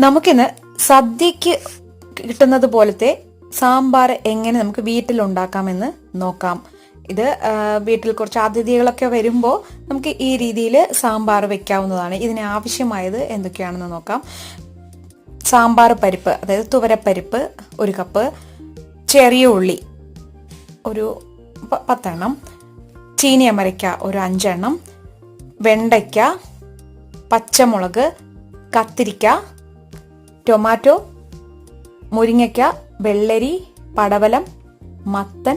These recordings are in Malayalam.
നമുക്കിന്ന് സദ്യക്ക് കിട്ടുന്നത് പോലത്തെ സാമ്പാർ എങ്ങനെ നമുക്ക് വീട്ടിൽ ഉണ്ടാക്കാമെന്ന് നോക്കാം. ഇത് വീട്ടിൽ കുറച്ച് അതിഥികളൊക്കെ വരുമ്പോൾ നമുക്ക് ഈ രീതിയിൽ സാമ്പാർ വെക്കാവുന്നതാണ്. ഇതിന് ആവശ്യമായത് എന്തൊക്കെയാണെന്ന് നോക്കാം. സാമ്പാർ പരിപ്പ് അതായത് തുവരപ്പരിപ്പ് ഒരു കപ്പ് ചെറിയ ഉള്ളി ഒരു പത്തെണ്ണം ചീനി അമരയ്ക്ക ഒരു അഞ്ചെണ്ണം വെണ്ടയ്ക്ക പച്ചമുളക് കത്തിരിക്ക ടൊമാറ്റോ മുരിങ്ങയ്ക്ക വെള്ളരി പടവലം മത്തൻ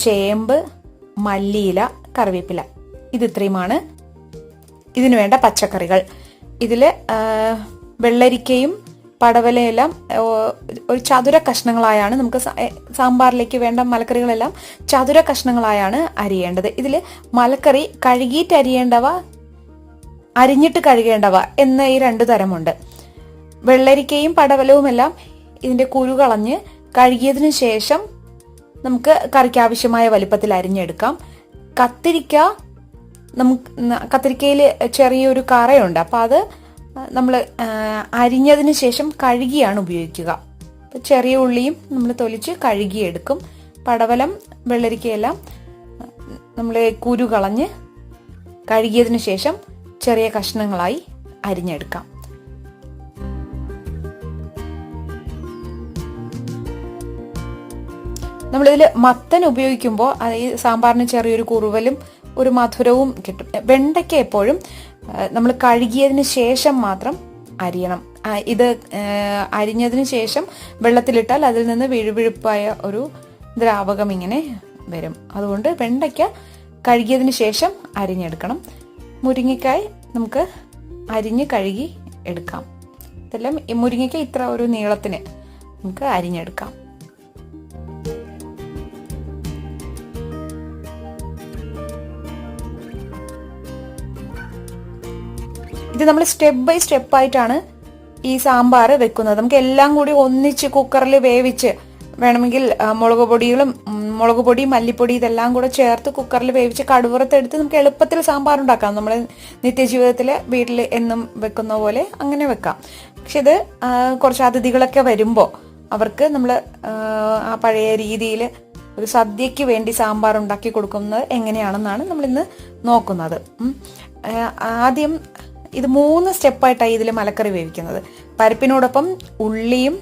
ചേമ്പ് മല്ലിയില കറിവേപ്പില. ഇത് ഇത്രയുമാണ് ഇതിനു വേണ്ട പച്ചക്കറികൾ. ഇതിൽ വെള്ളരിക്കയും പടവലയെല്ലാം ഒരു ചതുര കഷ്ണങ്ങളായാണ് നമുക്ക് സാമ്പാറിലേക്ക് വേണ്ട മലക്കറികളെല്ലാം ചതുര കഷ്ണങ്ങളായാണ് അരിയേണ്ടത്. ഇതിൽ മലക്കറി കഴുകിയിട്ട് അരിയേണ്ടവ അരിഞ്ഞിട്ട് കഴുകേണ്ടവ എന്ന ഈ രണ്ടു തരമുണ്ട്. വെള്ളരിക്കയും പടവലവും എല്ലാം ഇതിന്റെ കുരു കളഞ്ഞ് കഴുകിയതിനു ശേഷം നമുക്ക് കറിക്ക് ആവശ്യമായ വലിപ്പത്തിൽ അരിഞ്ഞെടുക്കാം. കത്തിരിക്ക നമുക്ക് കത്തിരിക്കയിൽ ചെറിയൊരു കറയുണ്ട്. അപ്പോൾ അത് നമ്മൾ അരിഞ്ഞതിന് ശേഷം കഴുകിയാണ് ഉപയോഗിക്കുക. ചെറിയ ഉള്ളിയും നമ്മൾ തൊലിച്ച് കഴുകിയെടുക്കും. പടവലം വെള്ളരിക്കയെല്ലാം നമ്മൾ കുരു കളഞ്ഞ് കഴുകിയതിനു ശേഷം ചെറിയ കഷ്ണങ്ങളായി അരിഞ്ഞെടുക്കാം. നമ്മളിതിൽ മത്തൻ ഉപയോഗിക്കുമ്പോൾ ഈ സാമ്പാറിന് ചെറിയൊരു കുറുവലും ഒരു മധുരവും കിട്ടും. വെണ്ടയ്ക്ക എപ്പോഴും നമ്മൾ കഴുകിയതിന് ശേഷം മാത്രം അരിയണം. ഇത് അരിഞ്ഞതിന് ശേഷം വെള്ളത്തിലിട്ടാൽ അതിൽ നിന്ന് വിഴുവിഴുപ്പായ ഒരു ദ്രാവകം ഇങ്ങനെ വരും. അതുകൊണ്ട് വെണ്ടയ്ക്ക കഴുകിയതിന് ശേഷം അരിഞ്ഞെടുക്കണം. മുരിങ്ങക്കായ് നമുക്ക് അരിഞ്ഞ് കഴുകി എടുക്കാം. ഇതെല്ലാം ഈ മുരിങ്ങയ്ക്ക ഇത്ര ഒരു നീളത്തിന് നമുക്ക് അരിഞ്ഞെടുക്കാം. ഇത് നമ്മൾ സ്റ്റെപ്പ് ബൈ സ്റ്റെപ്പ് ആയിട്ടാണ് ഈ സാമ്പാർ വെക്കുന്നത്. നമുക്ക് എല്ലാം കൂടി ഒന്നിച്ച് കുക്കറിൽ വേവിച്ച് വേണമെങ്കിൽ മുളക് പൊടികളും മുളക് പൊടി മല്ലിപ്പൊടി ഇതെല്ലാം കൂടെ ചേർത്ത് കുക്കറിൽ വേവിച്ച് കടുവറത്തെടുത്ത് നമുക്ക് എളുപ്പത്തിൽ സാമ്പാർ ഉണ്ടാക്കാം നമ്മൾ നിത്യജീവിതത്തിൽ വീട്ടിൽ എന്നും വെക്കുന്ന പോലെ അങ്ങനെ വെക്കാം. പക്ഷെ ഇത് കുറച്ച് അതിഥികളൊക്കെ വരുമ്പോൾ അവർക്ക് നമ്മൾ ആ പഴയ രീതിയിൽ ഒരു സദ്യയ്ക്ക് വേണ്ടി സാമ്പാർ ഉണ്ടാക്കി കൊടുക്കുന്നത് എങ്ങനെയാണെന്നാണ് നമ്മളിന്ന് നോക്കുന്നത്. ആദ്യം ഇത് മൂന്ന് സ്റ്റെപ്പായിട്ടാണ് ഇതിൽ മലക്കറി വേവിക്കുന്നത്. പരിപ്പിനോടൊപ്പം ഉള്ളിയും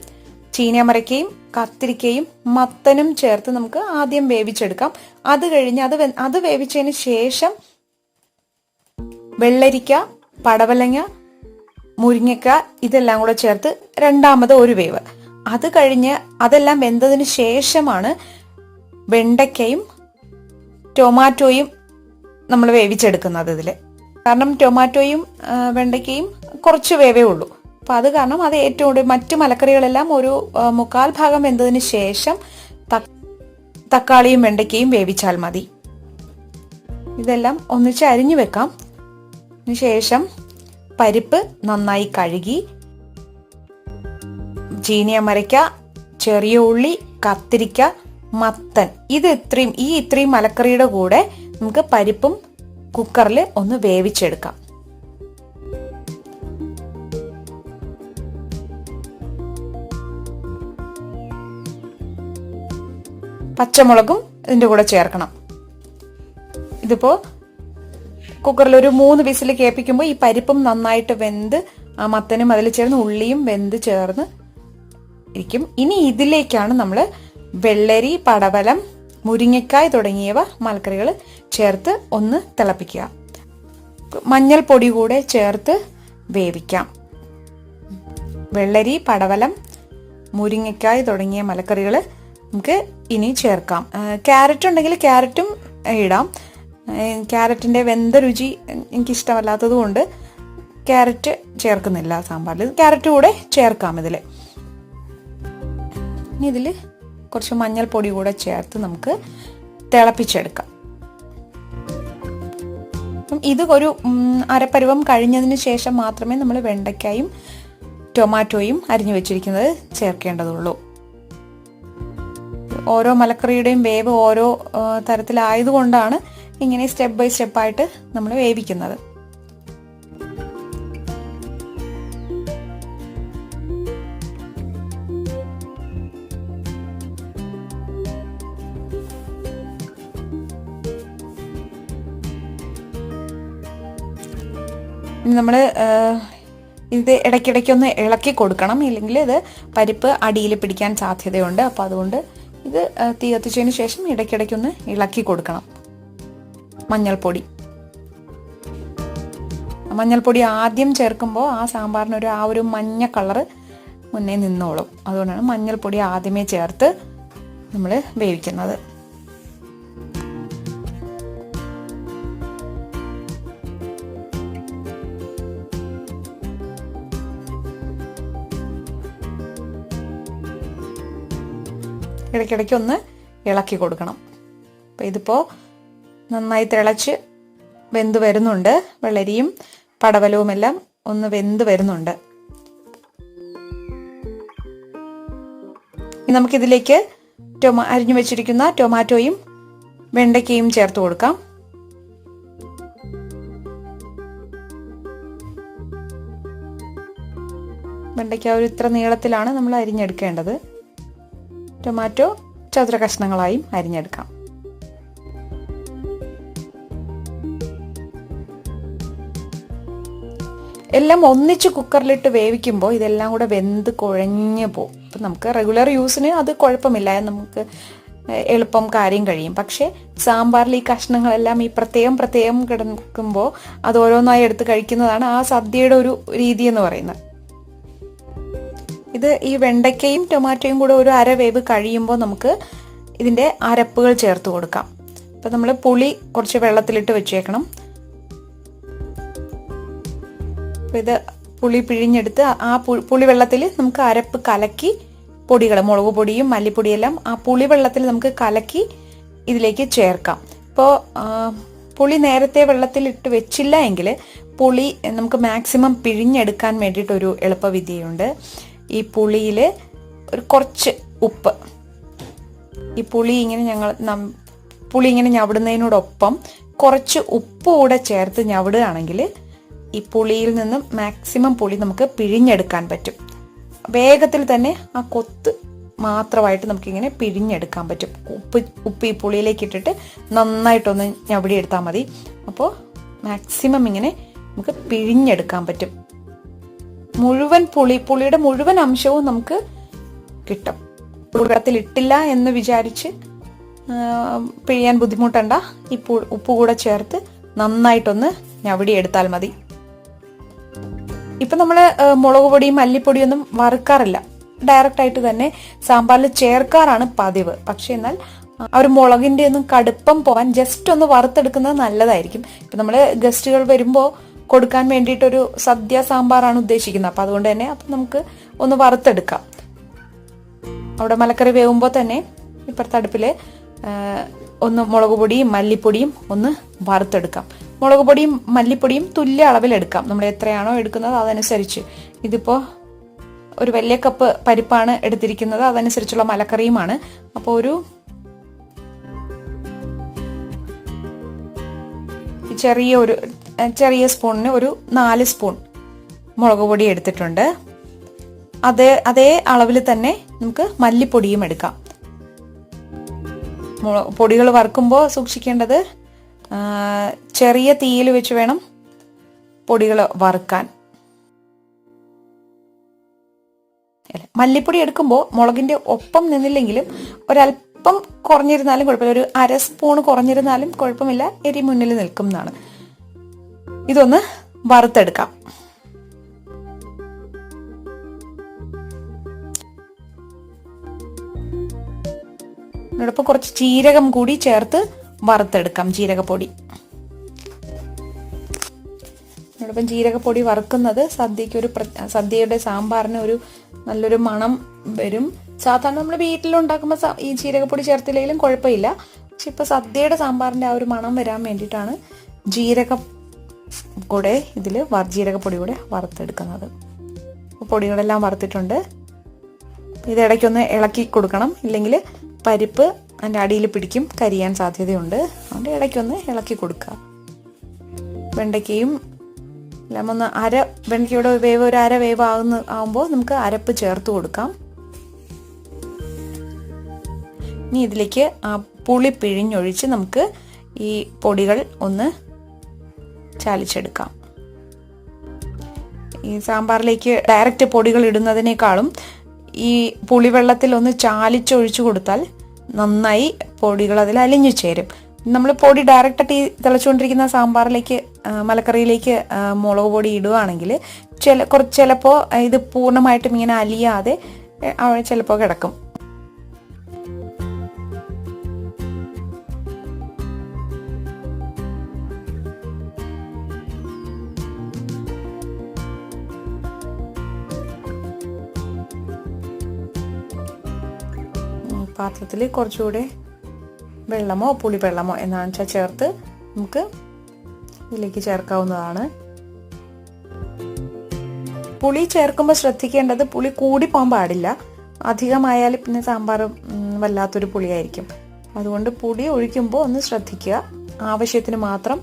ചീനമരക്കയും കത്തിരിക്കയും മത്തനും ചേർത്ത് നമുക്ക് ആദ്യം വേവിച്ചെടുക്കാം. അത് കഴിഞ്ഞ് അത് അത് വേവിച്ചതിന് ശേഷം വെള്ളരിക്ക പടവലങ്ങ മുരിങ്ങക്ക ഇതെല്ലാം കൂടെ ചേർത്ത് രണ്ടാമത് ഒരു വേവ്. അത് കഴിഞ്ഞ് അതെല്ലാം വെന്തതിന് ശേഷമാണ് വെണ്ടയ്ക്കയും ടൊമാറ്റോയും നമ്മൾ വേവിച്ചെടുക്കുന്നത് ഇതിൽ കാരണം ടൊമാറ്റോയും വെണ്ടയ്ക്കയും കുറച്ച് വേവേ ഉള്ളൂ. അപ്പം അത് കാരണം അത് ഏറ്റവും കൂടുതൽ മറ്റു മലക്കറികളെല്ലാം ഒരു മുക്കാൽ ഭാഗം വെന്തതിന് ശേഷം തക്കാളിയും വെണ്ടയ്ക്കയും വേവിച്ചാൽ മതി. ഇതെല്ലാം ഒന്നിച്ച് അരിഞ്ഞു വെക്കാം. ശേഷം പരിപ്പ് നന്നായി കഴുകി ചീനിയ മരയ്ക്ക ചെറിയ ഉള്ളി കത്തിരിക്ക മത്തൻ. ഇത് ഇത്രയും ഈ ഇത്രയും മലക്കറിയുടെ കൂടെ നമുക്ക് പരിപ്പും കുക്കറിൽ ഒന്ന് വേവിച്ചെടുക്കാം. പച്ചമുളകും ഇതിന്റെ കൂടെ ചേർക്കണം. ഇതിപ്പോൾ കുക്കറിൽ ഒരു മൂന്ന് വിസിൽ കേൾപ്പിക്കുമ്പോൾ ഈ പരിപ്പും നന്നായിട്ട് വെന്ത് ആ മത്തനും അതിൽ ചേർന്ന് ഉള്ളിയും വെന്ത് ചേർന്ന് ഇരിക്കും. ഇനി ഇതിലേക്കാണ് നമ്മൾ വെള്ളരി പടവലം മുരിങ്ങക്കായ് തുടങ്ങിയവ മലക്കറികൾ ചേർത്ത് ഒന്ന് തിളപ്പിക്കുക. മഞ്ഞൾപ്പൊടി കൂടെ ചേർത്ത് വേവിക്കാം. വെള്ളരി പടവലം മുരിങ്ങക്കായ് തുടങ്ങിയ മലക്കറികൾ നമുക്ക് ഇനി ചേർക്കാം. ക്യാരറ്റ് ഉണ്ടെങ്കിൽ ക്യാരറ്റും ഇടാം. ക്യാരറ്റിന്റെ വെന്ത രുചി എനിക്കിഷ്ടമല്ലാത്തത് കൊണ്ട് ക്യാരറ്റ് ചേർക്കുന്നില്ല സാമ്പാറിൽ. ക്യാരറ്റ് കൂടെ ചേർക്കാം ഇതിൽ ഇനി ഇതിൽ കുറച്ച് മഞ്ഞൾപ്പൊടി കൂടെ ചേർത്ത് നമുക്ക് തിളപ്പിച്ചെടുക്കാം. ഇത് ഒരു അരപ്പരുവം കഴിഞ്ഞതിന് ശേഷം മാത്രമേ നമ്മൾ വെണ്ടയ്ക്കായും ടൊമാറ്റോയും അരിഞ്ഞു വെച്ചിരിക്കുന്നത് ചേർക്കേണ്ടതുള്ളൂ. ഓരോ മലക്കറിയുടെയും വേവ് ഓരോ തരത്തിലായതുകൊണ്ടാണ് ഇങ്ങനെ സ്റ്റെപ്പ് ബൈ സ്റ്റെപ്പായിട്ട് നമ്മൾ വേവിക്കുന്നത്. നമ്മൾ ഇത് ഇടയ്ക്കിടയ്ക്കൊന്ന് ഇളക്കി കൊടുക്കണം. ഇല്ലെങ്കിൽ ഇത് പരിപ്പ് അടിയിൽ പിടിക്കാൻ സാധ്യതയുണ്ട്. അപ്പോൾ അതുകൊണ്ട് ഇത് തീ കത്തിച്ചതിന് ശേഷം ഇടയ്ക്കിടയ്ക്കൊന്ന് ഇളക്കി കൊടുക്കണം. മഞ്ഞൾപ്പൊടി. മഞ്ഞൾപ്പൊടി ആദ്യം ചേർക്കുമ്പോൾ ആ സാമ്പാറിനൊരു ആ ഒരു മഞ്ഞ കളറ് മുന്നേ നിന്നോളും. അതുകൊണ്ടാണ് മഞ്ഞൾപ്പൊടി ആദ്യമേ ചേർത്ത് നമ്മൾ വേവിക്കുന്നത്. ഇടയ്ക്കിടയ്ക്ക് ഒന്ന് ഇളക്കി കൊടുക്കണം. അപ്പോൾ ഇതിപ്പോൾ നന്നായി തിളച്ച് വെന്ത് വരുന്നുണ്ട്. വെള്ളരിയും പടവലവും എല്ലാം ഒന്ന് വെന്ത് വരുന്നുണ്ട്. നമുക്കിതിലേക്ക് ടൊമാ അരിഞ്ഞു വെച്ചിരിക്കുന്ന ടൊമാറ്റോയും വെണ്ടയ്ക്കയും ചേർത്ത് കൊടുക്കാം. വെണ്ടയ്ക്ക ഒരു ഇത്ര നീളത്തിലാണ് നമ്മൾ അരിഞ്ഞെടുക്കേണ്ടത്. ടൊമാറ്റോ ചതുര കഷ്ണങ്ങളായും അരിഞ്ഞെടുക്കാം. എല്ലാം ഒന്നിച്ച് കുക്കറിലിട്ട് വേവിക്കുമ്പോൾ ഇതെല്ലാം കൂടെ വെന്ത് കുഴഞ്ഞു പോകും. അപ്പം നമുക്ക് റെഗുലർ യൂസിന് അത് കുഴപ്പമില്ല. നമുക്ക് എളുപ്പം കാര്യം കഴിയും. പക്ഷേ സാമ്പാറിൽ ഈ കഷ്ണങ്ങളെല്ലാം ഈ പ്രത്യേകം പ്രത്യേകം കിടക്കുമ്പോൾ അത് ഓരോന്നായി എടുത്ത് കഴിക്കുന്നതാണ് ആ സദ്യയുടെ ഒരു രീതി എന്ന് പറയുന്നത്. ഇത് ഈ വെണ്ടയ്ക്കയും ടൊമാറ്റോയും കൂടെ ഒരു അര വേവ് കഴിയുമ്പോൾ നമുക്ക് ഇതിന്റെ അരപ്പുകൾ ചേർത്ത് കൊടുക്കാം. അപ്പോൾ നമ്മൾ പുളി കുറച്ച് വെള്ളത്തിലിട്ട് വെച്ചേക്കണം. അപ്പോൾ ഇത് പുളി പിഴിഞ്ഞെടുത്ത് ആ പുളി വെള്ളത്തിൽ നമുക്ക് അരപ്പ് കലക്കി പൊടികൾ മുളക് പൊടിയും മല്ലിപ്പൊടിയെല്ലാം ആ പുളി വെള്ളത്തിൽ നമുക്ക് കലക്കി ഇതിലേക്ക് ചേർക്കാം. ഇപ്പോൾ പുളി നേരത്തെ വെള്ളത്തിൽ ഇട്ട് വെച്ചില്ല എങ്കിൽ പുളി നമുക്ക് മാക്സിമം പിഴിഞ്ഞെടുക്കാൻ വേണ്ടിയിട്ടൊരു എളുപ്പവിദ്യയുണ്ട്. ഈ പുളിയിൽ ഒരു കുറച്ച് ഉപ്പ്. ഈ പുളി ഇങ്ങനെ ഞങ്ങൾ പുളി ഇങ്ങനെ ഞവിടുന്നതിനോടൊപ്പം കുറച്ച് ഉപ്പ് കൂടെ ചേർത്ത് ഞവിടുകയാണെങ്കിൽ ഈ പുളിയിൽ നിന്നും മാക്സിമം പുളി നമുക്ക് പിഴിഞ്ഞെടുക്കാൻ പറ്റും. വേഗത്തിൽ തന്നെ ആ കൊത്ത് മാത്രമായിട്ട് നമുക്കിങ്ങനെ പിഴിഞ്ഞെടുക്കാൻ പറ്റും. ഉപ്പ് ഉപ്പ് ഈ പുളിയിലേക്ക് ഇട്ടിട്ട് നന്നായിട്ടൊന്ന് ഞവിടി എടുത്താൽ മതി. അപ്പോൾ മാക്സിമം ഇങ്ങനെ നമുക്ക് പിഴിഞ്ഞെടുക്കാൻ പറ്റും. മുഴുവൻ പുളി പുളിയുടെ മുഴുവൻ അംശവും നമുക്ക് കിട്ടും. വെള്ളത്തിൽ ഇട്ടില്ല എന്ന് വിചാരിച്ച് പിഴിയാൻ ബുദ്ധിമുട്ടണ്ട. ഈ ഉപ്പ് കൂടെ ചേർത്ത് നന്നായിട്ടൊന്ന് ഞവിടി എടുത്താൽ മതി. ഇപ്പൊ നമ്മൾ മുളക് പൊടിയും മല്ലിപ്പൊടിയൊന്നും വറുക്കാറില്ല. ഡയറക്റ്റ് ആയിട്ട് തന്നെ സാമ്പാറിൽ ചേർക്കാറാണ് പതിവ്. പക്ഷെ എന്നാൽ ആ ഒരു മുളകിന്റെ ഒന്നും കടുപ്പം പോവാൻ ജസ്റ്റ് ഒന്ന് വറുത്തെടുക്കുന്നത് നല്ലതായിരിക്കും. ഇപ്പൊ നമ്മൾ ഗസ്റ്റുകൾ വരുമ്പോൾ കൊടുക്കാൻ വേണ്ടിയിട്ടൊരു സദ്യ സാമ്പാറാണ് ഉദ്ദേശിക്കുന്നത്. അപ്പം അതുകൊണ്ട് തന്നെ അപ്പം നമുക്ക് ഒന്ന് വറുത്തെടുക്കാം. അവിടെ മലക്കറി വേവുമ്പോൾ തന്നെ ഇപ്പുറത്തെ അടുപ്പിൽ ഒന്ന് മുളക് പൊടിയും മല്ലിപ്പൊടിയും ഒന്ന് വറുത്തെടുക്കാം. മുളക് പൊടിയും മല്ലിപ്പൊടിയും തുല്യ അളവിലെടുക്കാം. നമ്മൾ എത്രയാണോ എടുക്കുന്നത് അതനുസരിച്ച്. ഇതിപ്പോൾ ഒരു വലിയ കപ്പ് പരിപ്പാണ് എടുത്തിരിക്കുന്നത്. അതനുസരിച്ചുള്ള മലക്കറിയുമാണ്. അപ്പോൾ ഒരു ചെറിയ ഒരു ചെറിയ സ്പൂണിന് ഒരു നാല് സ്പൂൺ മുളക് പൊടി എടുത്തിട്ടുണ്ട്. അതേ അതേ അളവിൽ തന്നെ നമുക്ക് മല്ലിപ്പൊടിയും എടുക്കാം. പൊടികൾ വറുക്കുമ്പോൾ സൂക്ഷിക്കേണ്ടത് ചെറിയ തീയിൽ വെച്ച് വേണം പൊടികൾ വറുക്കാൻ. മല്ലിപ്പൊടി എടുക്കുമ്പോൾ മുളകിന്റെ ഒപ്പം നിന്നില്ലെങ്കിലും ഒരല്പം കുറഞ്ഞിരുന്നാലും കുഴപ്പമില്ല. ഒരു അര സ്പൂൺ കുറഞ്ഞിരുന്നാലും കുഴപ്പമില്ല. എരി മുന്നിൽ നിൽക്കും എന്നാണ്. ഇതൊന്ന് വറുത്തെടുക്കാം. ഇതിനോടൊപ്പം കുറച്ച് ജീരകം കൂടി ചേർത്ത് വറുത്തെടുക്കാം ജീരകപ്പൊടി. ഇതിനോടൊപ്പം ജീരകപ്പൊടി വറുക്കുന്നത് സദ്യക്ക് ഒരു സദ്യയുടെ സാമ്പാറിന് ഒരു നല്ലൊരു മണം വരും. സാധാരണ നമ്മൾ വീട്ടിലുണ്ടാക്കുമ്പോൾ ഈ ജീരകപ്പൊടി ചേർത്തില്ലെങ്കിലും കുഴപ്പമില്ല. പക്ഷെ ഇപ്പൊ സദ്യയുടെ സാമ്പാറിന്റെ ആ ഒരു മണം വരാൻ വേണ്ടിയിട്ടാണ് ജീരക കൂടെ ഇതിൽ ജീരകപ്പൊടി കൂടെ വറുത്തെടുക്കുന്നത്. പൊടികളെല്ലാം വറുത്തിട്ടുണ്ട്. ഇത് ഇടയ്ക്കൊന്ന് ഇളക്കി കൊടുക്കണം. ഇല്ലെങ്കിൽ പരിപ്പ് അതിന്റെ അടിയിൽ പിടിക്കും. കരിയാൻ സാധ്യതയുണ്ട്. അതുകൊണ്ട് ഇടയ്ക്കൊന്ന് ഇളക്കി കൊടുക്കുക. വെണ്ടയ്ക്കയും എല്ലാം ഒന്ന് അര വെണ്ടയ്ക്കയുടെ വേവ് ഒരു അര വേവ് ആകുന്ന ആകുമ്പോൾ നമുക്ക് അരപ്പ് ചേർത്ത് കൊടുക്കാം. ഇനി ഇതിലേക്ക് പുളി പിഴിഞ്ഞൊഴിച്ച് നമുക്ക് ഈ പൊടികൾ ഒന്ന് ചാലിച്ചെടുക്കാം. ഈ സാമ്പാറിലേക്ക് ഡയറക്റ്റ് പൊടികൾ ഇടുന്നതിനേക്കാളും ഈ പുളിവെള്ളത്തിൽ ഒന്ന് ചാലിച്ചൊഴിച്ചു കൊടുത്താൽ നന്നായി പൊടികൾ അതിൽ അലിഞ്ഞു ചേരും. നമ്മൾ പൊടി ഡയറക്റ്റായിട്ട് ഈ തിളച്ചുകൊണ്ടിരിക്കുന്ന സാമ്പാറിലേക്ക് മലക്കറിയിലേക്ക് മുളക് പൊടി ഇടുകയാണെങ്കിൽ ചില കുറച്ച് ചിലപ്പോൾ ഇത് പൂർണമായിട്ടും ഇങ്ങനെ അലിയാതെ ചിലപ്പോൾ കിടക്കും. പാത്രത്തിൽ കുറച്ചുകൂടെ വെള്ളമോ പുളിവെള്ളമോ എന്നാന്ന് വെച്ചാൽ ചേർത്ത് നമുക്ക് ഇതിലേക്ക് ചേർക്കാവുന്നതാണ്. പുളി ചേർക്കുമ്പോൾ ശ്രദ്ധിക്കേണ്ടത് പുളി കൂടി പോകാൻ പാടില്ല. അധികമായാൽ പിന്നെ സാമ്പാർ വല്ലാത്തൊരു പുളിയായിരിക്കും. അതുകൊണ്ട് പുളി ഒഴിക്കുമ്പോൾ ഒന്ന് ശ്രദ്ധിക്കുക. ആവശ്യത്തിന് മാത്രം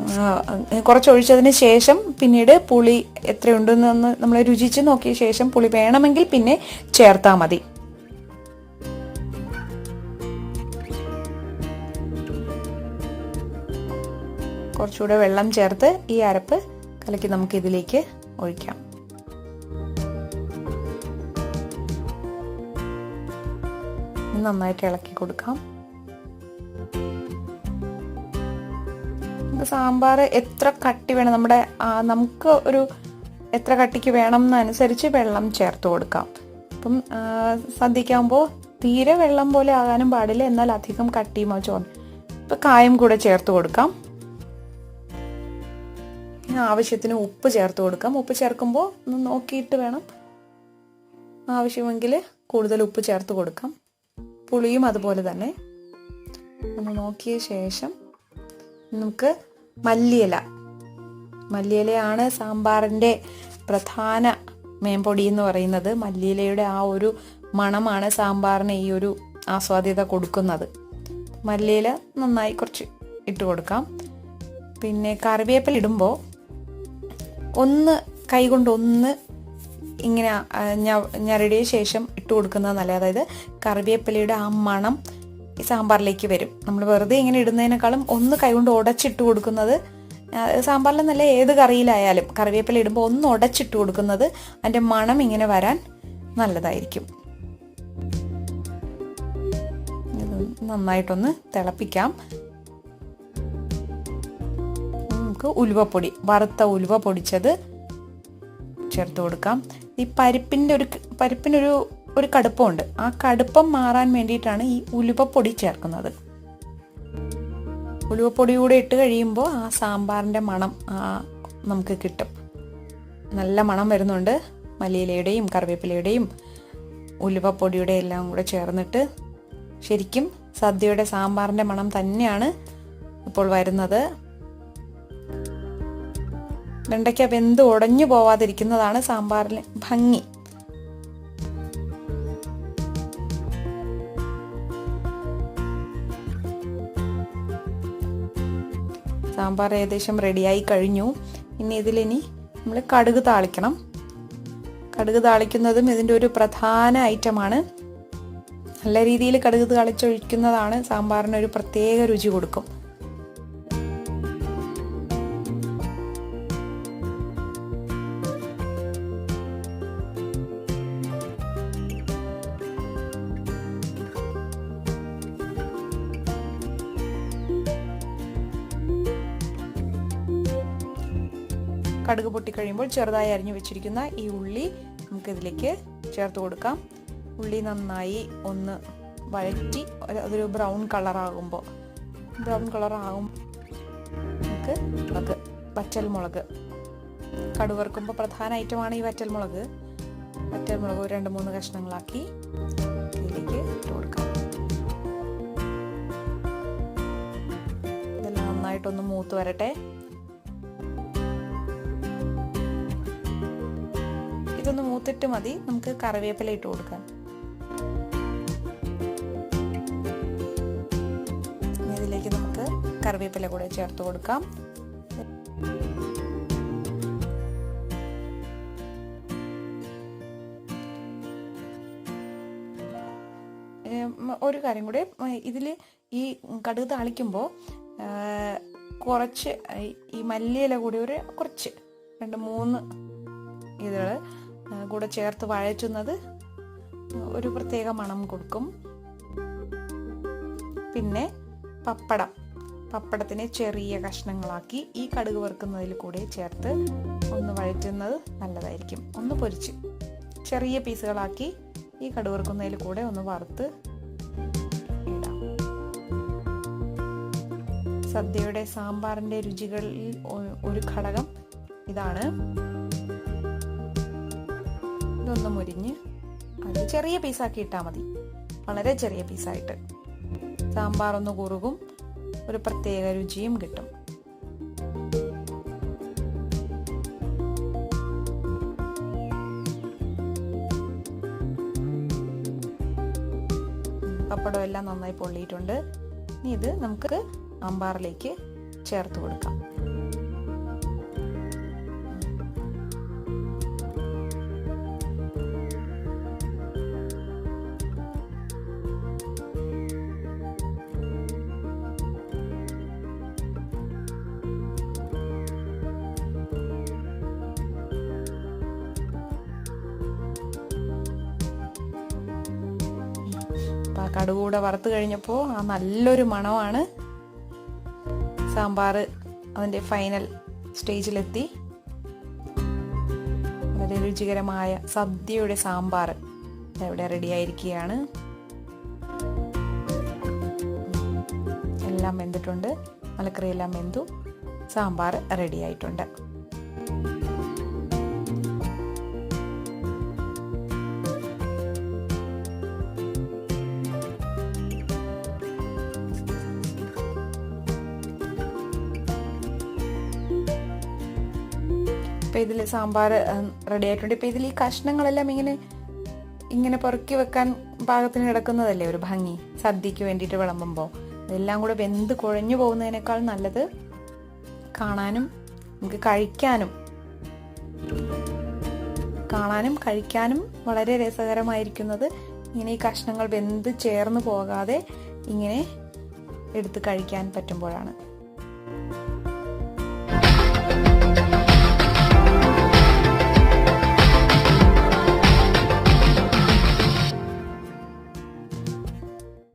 കുറച്ച് കുറച്ചൊഴിച്ചതിന് ശേഷം പിന്നീട് പുളി എത്രയുണ്ടെന്ന് നമ്മൾ രുചിച്ച് നോക്കിയ ശേഷം പുളി വേണമെങ്കിൽ പിന്നെ ചേർത്താൽ മതി. കുറച്ചുകൂടെ വെള്ളം ചേർത്ത് ഈ അരപ്പ് കലക്കി നമുക്ക് ഇതിലേക്ക് ഒഴിക്കാം നന്നായിട്ട് ഇളക്കി കൊടുക്കാം. സാമ്പാർ എത്ര കട്ടി വേണം? നമ്മുടെ നമുക്ക് ഒരു എത്ര കട്ടിക്ക് വേണം എന്നനുസരിച്ച് വെള്ളം ചേർത്ത് കൊടുക്കാം. അപ്പം സദ്യക്കാകുമ്പോൾ തീരെ വെള്ളം പോലെ ആകാനും പാടില്ല. എന്നാൽ അധികം കട്ടിയുമോ ചോദിക്കും ഇപ്പം കായം കൂടെ ചേർത്ത് കൊടുക്കാം. ആവശ്യത്തിന് ഉപ്പ് ചേർത്ത് കൊടുക്കാം. ഉപ്പ് ചേർക്കുമ്പോൾ ഒന്ന് നോക്കിയിട്ട് വേണം. ആവശ്യമെങ്കിൽ കൂടുതൽ ഉപ്പ് ചേർത്ത് കൊടുക്കാം. പുളിയും അതുപോലെ തന്നെ. ഒന്ന് നോക്കിയ ശേഷം നമുക്ക് മല്ലിയില. മല്ലിയിലയാണ് സാമ്പാറിന്റെ പ്രധാന മേമ്പൊടി എന്ന് പറയുന്നത്. മല്ലിയിലയുടെ ആ ഒരു മണമാണ് സാമ്പാറിന് ഈ ഒരു ആസ്വാദ്യത കൊടുക്കുന്നത്. മല്ലിയില നന്നായി കുറച്ച് ഇട്ട് കൊടുക്കാം. പിന്നെ കറിവേപ്പില ഇടുമ്പോൾ ഒന്ന് കൈകൊണ്ട് ഒന്ന് ഇങ്ങനെ ഞരടിയ ശേഷം ഇട്ട് കൊടുക്കുന്നത് നല്ല അതായത് കറിവേപ്പിലയുടെ ആ മണം ഈ സാമ്പാറിലേക്ക് വരും. നമ്മൾ വെറുതെ ഇങ്ങനെ ഇടുന്നതിനേക്കാളും ഒന്ന് കൈകൊണ്ട് ഉടച്ചിട്ട് കൊടുക്കുന്നത് സാമ്പാറിലെന്നല്ല ഏത് കറിയിലായാലും കറിവേപ്പില ഇടുമ്പോൾ ഒന്ന് ഉടച്ചിട്ട് കൊടുക്കുന്നത് അതിന്റെ മണം ഇങ്ങനെ വരാൻ നല്ലതായിരിക്കും. നന്നായിട്ടൊന്ന് തിളപ്പിക്കാം. നമുക്ക് ഉലുവപ്പൊടി വറുത്ത ഉലുവ പൊടിച്ചത് ചേർത്ത് കൊടുക്കാം. ഈ പരിപ്പിന്റെ ഒരു പരിപ്പിനൊരു ഒരു കടുപ്പമുണ്ട്. ആ കടുപ്പം മാറാൻ വേണ്ടിയിട്ടാണ് ഈ ഉലുവപ്പൊടി ചേർക്കുന്നത്. ഉലുവപ്പൊടി കൂടെ ഇട്ട് കഴിയുമ്പോൾ ആ സാമ്പാറിന്റെ മണം ആ, നമുക്ക് കിട്ടും. നല്ല മണം വരുന്നുണ്ട്. മല്ലിയിലയുടെയും കറിവേപ്പിലയുടെയും ഉലുവപ്പൊടിയുടെ എല്ലാം കൂടെ ചേർന്നിട്ട് ശരിക്കും സദ്യയുടെ സാമ്പാറിന്റെ മണം തന്നെയാണ് ഇപ്പോൾ വരുന്നത്. വെണ്ടയ്ക്ക വെന്ത് ഉടഞ്ഞു പോവാതിരിക്കുന്നതാണ് സാമ്പാറിന് ഭംഗി. സാമ്പാർ ഏകദേശം റെഡിയായി കഴിഞ്ഞു. ഇനി ഇതിലിനി നമ്മൾ കടുക് താളിക്കണം. കടുക് താളിക്കുന്നതും ഇതിന്റെ ഒരു പ്രധാന ഐറ്റമാണ്. നല്ല രീതിയിൽ കടുക് താളിച്ചൊഴിക്കുന്നതാണ് സാമ്പാറിന് ഒരു പ്രത്യേക രുചി കൊടുക്കും. കടുക് പൊട്ടിക്കഴിയുമ്പോൾ ചെറുതായി അരിഞ്ഞു വെച്ചിരിക്കുന്ന ഈ ഉള്ളി നമുക്കിതിലേക്ക് ചേർത്ത് കൊടുക്കാം. ഉള്ളി നന്നായി ഒന്ന് വഴറ്റി അതൊരു ബ്രൗൺ കളറാകുമ്പോൾ. ബ്രൗൺ കളറാകും നമുക്ക് മുളക് വറ്റൽ മുളക്. കടുവറുക്കുമ്പോൾ പ്രധാന ഐറ്റമാണ് ഈ വറ്റൽ മുളക്. വറ്റൽ മുളക് ഒരു രണ്ട് മൂന്ന് കഷ്ണങ്ങളാക്കി ഇതിലേക്ക് ഇട്ട് കൊടുക്കാം. ഇതെല്ലാം നന്നായിട്ടൊന്ന് മൂത്ത് വരട്ടെ. ഇതൊന്ന് മൂത്തിട്ട് മതി. നമുക്ക് കറിവേപ്പില ഇട്ട് കൊടുക്കാം. ഇതിലേക്ക് നമുക്ക് കറിവേപ്പില കൂടെ ചേർത്ത് കൊടുക്കാം. ഒരു കാര്യം കൂടെ ഇതിൽ ഈ കടുക് താളിക്കുമ്പോൾ കുറച്ച് ഈ മല്ലിയില കൂടി ഒരു കുറച്ച് രണ്ട് മൂന്ന് ഇതുകൾ കൂടെ ചേർത്ത് വഴറ്റുന്നത് ഒരു പ്രത്യേക മണം കൊടുക്കും. പിന്നെ പപ്പടം. പപ്പടത്തിനെ ചെറിയ കഷ്ണങ്ങളാക്കി ഈ കടുക് വറുക്കുന്നതിൽ കൂടെ ചേർത്ത് ഒന്ന് വഴറ്റുന്നത് നല്ലതായിരിക്കും. ഒന്ന് പൊരിച്ച് ചെറിയ പീസുകളാക്കി ഈ കടുക് വറുക്കുന്നതിൽ കൂടെ ഒന്ന് വറുത്ത് ഇടാം. സദ്യയുടെ സാമ്പാറിന്റെ രുചികളിൽ ഒരു ഘടകം ഇതാണ്. ഇതൊന്ന് മുരിഞ്ഞ് അത് ചെറിയ പീസാക്കി ഇട്ടാൽ മതി. വളരെ ചെറിയ പീസായിട്ട് സാമ്പാർ ഒന്ന് കുറുകും ഒരു പ്രത്യേക രുചിയും കിട്ടും. പപ്പടം എല്ലാം നന്നായി പൊള്ളിയിട്ടുണ്ട്. ഇനി ഇത് നമുക്ക് സാമ്പാറിലേക്ക് ചേർത്ത് കൊടുക്കാം. കടുകൂടെ വറുത്ത് കഴിഞ്ഞപ്പോൾ ആ നല്ലൊരു മണമാണ്. സാമ്പാർ അതിന്റെ ഫൈനൽ സ്റ്റേജിലെത്തി വളരെ രുചികരമായ സദ്യയുടെ സാമ്പാർ ഇവിടെ റെഡി ആയിരിക്കുകയാണ്. എല്ലാം വെന്തിട്ടുണ്ട്. മലക്കറിയെല്ലാം വെന്തു. സാമ്പാർ റെഡി ഇതിൽ സാമ്പാർ റെഡി ആയിട്ടുണ്ട്. ഇപ്പം ഇതിൽ ഈ കഷ്ണങ്ങളെല്ലാം ഇങ്ങനെ ഇങ്ങനെ പുറക്കി വെക്കാൻ പാകത്തിന് കിടക്കുന്നതല്ലേ ഒരു ഭംഗി? സദ്യക്ക് വേണ്ടിയിട്ട് വിളമ്പുമ്പോൾ. ഇതെല്ലാം കൂടെ വെന്ത് കുഴഞ്ഞു പോകുന്നതിനേക്കാൾ നല്ലത് കാണാനും നമുക്ക് കഴിക്കാനും കാണാനും കഴിക്കാനും വളരെ രസകരമായിരിക്കുന്നത് ഇങ്ങനെ ഈ കഷ്ണങ്ങൾ വെന്ത് ചേർന്ന് പോകാതെ ഇങ്ങനെ എടുത്ത് കഴിക്കാൻ പറ്റുമ്പോഴാണ്.